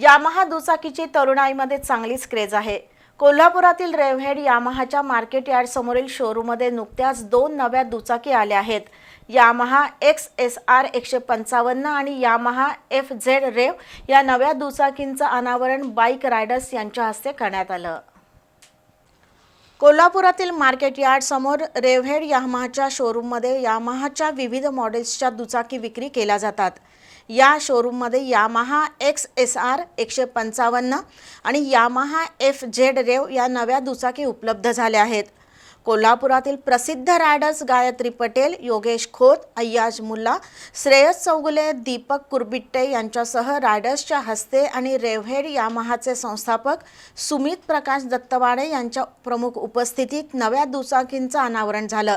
Yamaha दुचाकीची तरुणाईमध्ये चांगलीच craze आहे. कोल्हापुरातील रेवहेड यामाहाच्या मार्केट यार्ड समोरील शोरूममध्ये नुकत्याच दोन नव्या दुचाकी आल्या आहेत. यामाहा एक्स एस आर एकशे पंचावन्न आणि यामाहा एफ झेड रेव या नव्या दुचाकींचं अनावरण बाईक रायडर्स यांच्या हस्ते करण्यात आलं. कोल्हापुरातील मार्केट यार्ड समोर रेवहेड यामाहाच्या शोरूममध्ये यामाहाच्या विविध मॉडेल्सच्या दुचाकी विक्री केल्या जातात. या शोरूममध्ये यामाहा एक्स एस आर एकशे पंचावन्न आणि यामाहा एफ झेड रेव या नव्या दुचाकी उपलब्ध झाल्या आहेत. कोल्हापुरातील प्रसिद्ध रायडर्स गायत्री पटेल योगेश खोत अय्याज मुल्ला श्रेयस चौगुले दीपक कुरबिट्टे यांच्यासह रायडर्सच्या हस्ते आणि रेव्हेड यामाहाचे संस्थापक सुमित प्रकाश दत्तवाडे यांच्या प्रमुख उपस्थितीत नव्या दुचाकींचं अनावरण झालं.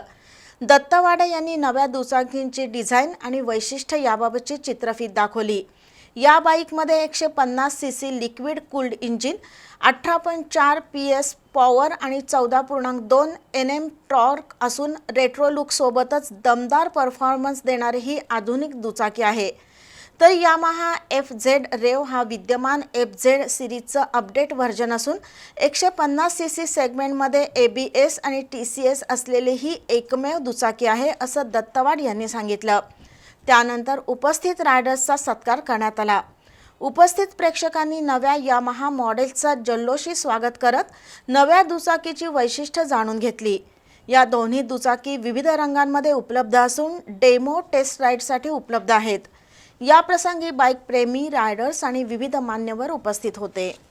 दत्तवाडे यांनी नव्या दुचाकींची डिझाईन आणि वैशिष्ट्य याबाबतची चित्रफीत दाखवली. या बाईकमध्ये एकशे पन्नास C C liquid cooled engine अठरा पॉईंट चार पी एस पॉवर आणि चौदा पूर्णांक दोन एन एम टॉर्क असून रेट्रो लुकसोबतच दमदार परफॉर्मन्स देणारी ही आधुनिक दुचाकी आहे. तर यामाहा एफ झेड रेव हा विद्यमान एफ झेड सिरीजचं अपडेट व्हर्जन असून एकशे पन्नास सी सी सेगमेंटमध्ये ए बी एस आणि टी सी एस असलेली ही एकमेव दुचाकी आहे असं दत्तवाड यांनी सांगितलं. त्यानंतर उपस्थित रायडर्सचा सत्कार करण्यात आला. उपस्थित प्रेक्षकांनी नव्या यामहा मॉडेल्सचा जल्लोषी स्वागत करत नव्या दुचाकीची वैशिष्ट्य जाणून घेतली. या दोन्ही दुचाकी विविध रंगांमध्ये उपलब्ध असून डेमो टेस्ट राईडसाठी उपलब्ध आहेत. या प्रसंगी बाईक प्रेमी रायडर्स आणि विविध मान्यवर उपस्थित होते.